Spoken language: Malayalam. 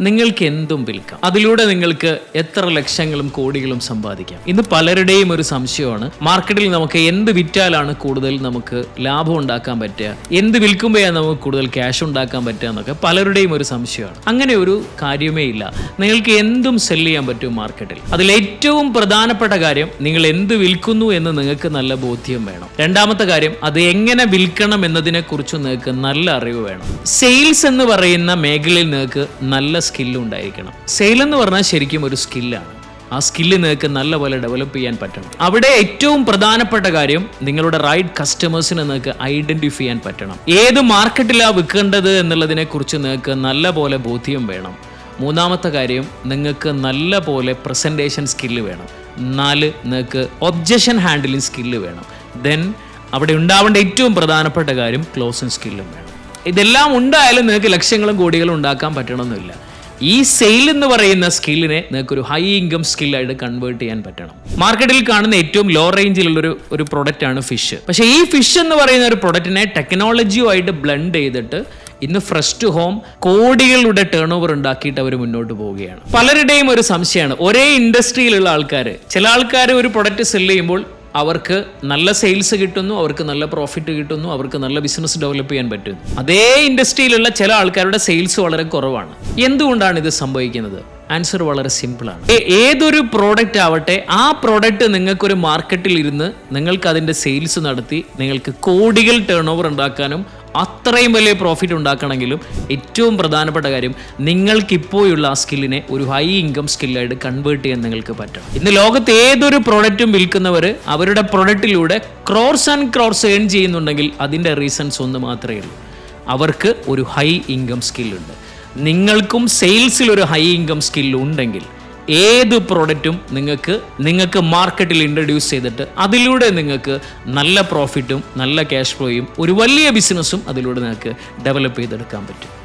നിങ്ങൾക്ക് എന്തും വിൽക്കാം. അതിലൂടെ നിങ്ങൾക്ക് എത്ര ലക്ഷങ്ങളും കോടികളും സമ്പാദിക്കാം. ഇന്ന് പലരുടെയും ഒരു സംശയമാണ് മാർക്കറ്റിൽ നമുക്ക് എന്ത് വിറ്റാലാണ് കൂടുതൽ നമുക്ക് ലാഭം ഉണ്ടാക്കാൻ പറ്റുക എന്ത് വിൽക്കുമ്പോഴാണ് നമുക്ക് കൂടുതൽ ക്യാഷ് ഉണ്ടാക്കാൻ പറ്റുക എന്നൊക്കെ പലരുടെയും ഒരു സംശയമാണ്. അങ്ങനെ ഒരു കാര്യമേ ഇല്ല. നിങ്ങൾക്ക് എന്തും സെൽ ചെയ്യാൻ പറ്റും മാർക്കറ്റിൽ. അതിൽ ഏറ്റവും പ്രധാനപ്പെട്ട കാര്യം നിങ്ങൾ എന്ത് വിൽക്കുന്നു എന്ന് നിങ്ങൾക്ക് നല്ല ബോധ്യം വേണം. രണ്ടാമത്തെ കാര്യം അത് എങ്ങനെ വിൽക്കണം എന്നതിനെ കുറിച്ച് നിങ്ങൾക്ക് നല്ല അറിവ് വേണം. സെയിൽസ് എന്ന് പറയുന്ന മേഖലയിൽ നിങ്ങൾക്ക് നല്ല സ്കില്ല് ഉണ്ടായിരിക്കണം. സെയിൽ എന്ന് പറഞ്ഞാൽ ശരിക്കും ഒരു സ്കില്ലാണ് ആ സ്കില്ല് നിങ്ങൾക്ക് നല്ലപോലെ ഡെവലപ്പ് ചെയ്യാൻ പറ്റണം. അവിടെ ഏറ്റവും പ്രധാനപ്പെട്ട കാര്യം നിങ്ങളുടെ റൈറ്റ് കസ്റ്റമേഴ്സിനെ നിങ്ങൾക്ക് ഐഡന്റിഫൈ ചെയ്യാൻ പറ്റണം. ഏത് മാർക്കറ്റിലാണ് വിൽക്കേണ്ടത് എന്നുള്ളതിനെ കുറിച്ച് നിങ്ങൾക്ക് നല്ലപോലെ ബോധ്യം വേണം. മൂന്നാമത്തെ കാര്യം നിങ്ങൾക്ക് നല്ല പോലെ പ്രസന്റേഷൻ സ്കില്ല് വേണം. നാല് നിങ്ങൾക്ക് ഒബ്ജക്ഷൻ ഹാൻഡിലിംഗ് സ്കില്ല് വേണം. ദെൻ അവിടെ ഉണ്ടാവേണ്ട ഏറ്റവും പ്രധാനപ്പെട്ട കാര്യം ക്ലോസിംഗ് സ്കില്ലും വേണം. ഇതെല്ലാം ഉണ്ടായാലും നിങ്ങൾക്ക് ലക്ഷ്യങ്ങളും കോടികളും ഉണ്ടാക്കാൻ പറ്റണമെന്നില്ല ഈ സെയിൽ എന്ന് പറയുന്ന സ്കില്ലിനെ നിങ്ങൾക്ക് ഒരു ഹൈ ഇൻകം സ്കില്ലായിട്ട് കൺവേർട്ട് ചെയ്യാൻ പറ്റണം. മാർക്കറ്റിൽ കാണുന്ന ഏറ്റവും ലോ റേഞ്ചിലുള്ളൊരു ഒരു പ്രൊഡക്റ്റ് ആണ് ഫിഷ് പക്ഷേ ഈ ഫിഷ് എന്ന് പറയുന്ന ഒരു പ്രൊഡക്റ്റിനെ ടെക്നോളജിയുമായിട്ട് ബ്ലെൻഡ് ചെയ്തിട്ട് ഇന്ന് ടു ഹോം കോടികളുടെ ടേൺ ഓവർ ഉണ്ടാക്കിയിട്ട് അവർ മുന്നോട്ട് പോവുകയാണ്. പലരുടെയും ഒരു സംശയമാണ്. ഒരേ ഇൻഡസ്ട്രിയിലുള്ള ആൾക്കാർ ചില ആൾക്കാർ ഒരു പ്രൊഡക്റ്റ് സെൽ ചെയ്യുമ്പോൾ അവർക്ക് നല്ല സെയിൽസ് കിട്ടുന്നു അവർക്ക് നല്ല പ്രോഫിറ്റ് കിട്ടുന്നു അവർക്ക് നല്ല ബിസിനസ് ഡെവലപ്പ് ചെയ്യാൻ പറ്റും അതേ ഇൻഡസ്ട്രിയിലുള്ള ചില ആൾക്കാരുടെ സെയിൽസ് വളരെ കുറവാണ്. എന്തുകൊണ്ടാണ് ഇത് സംഭവിക്കുന്നത്? ആൻസർ വളരെ സിമ്പിളാണ് ഏതൊരു പ്രോഡക്റ്റ് ആവട്ടെ ആ പ്രോഡക്റ്റ് നിങ്ങൾക്കൊരു മാർക്കറ്റിൽ ഇരുന്ന് നിങ്ങൾക്ക് അതിന്റെ സെയിൽസ് നടത്തി നിങ്ങൾക്ക് കോടികൾ ടേൺ ഓവർ ഉണ്ടാക്കാനും അത്രയും വലിയ പ്രോഫിറ്റ് ഉണ്ടാക്കണമെങ്കിലും ഏറ്റവും പ്രധാനപ്പെട്ട കാര്യം നിങ്ങൾക്കിപ്പോഴുള്ള ആ സ്കില്ലിനെ ഒരു ഹൈ ഇൻകം സ്കില്ലായിട്ട് കൺവേർട്ട് ചെയ്യാൻ നിങ്ങൾക്ക് പറ്റണം. ഇന്ന് ലോകത്ത് ഏതൊരു പ്രോഡക്റ്റും വിൽക്കുന്നവർ അവരുടെ പ്രൊഡക്റ്റിലൂടെ ക്രോർസ് ആൻഡ് ക്രോർസ് ഏൺ ചെയ്യുന്നുണ്ടെങ്കിൽ അതിന്റെ റീസൺസ് ഒന്ന് മാത്രമേ ഉള്ളൂ. അവർക്ക് ഒരു ഹൈ ഇൻകം സ്കില്ലുണ്ട് നിങ്ങൾക്കും സെയിൽസിൽ ഒരു ഹൈ ഇൻകം സ്കിൽ ഉണ്ടെങ്കിൽ ഏത് പ്രോഡക്റ്റും നിങ്ങൾക്ക് നിങ്ങൾക്ക് മാർക്കറ്റിൽ ഇൻട്രൊഡ്യൂസ് ചെയ്തിട്ട് അതിലൂടെ നിങ്ങൾക്ക് നല്ല പ്രോഫിറ്റും നല്ല ക്യാഷ് ഫ്ലോയും ഒരു വലിയ ബിസിനസ്സും അതിലൂടെ നിങ്ങൾക്ക് ഡെവലപ്പ് ചെയ്തെടുക്കാൻ പറ്റും.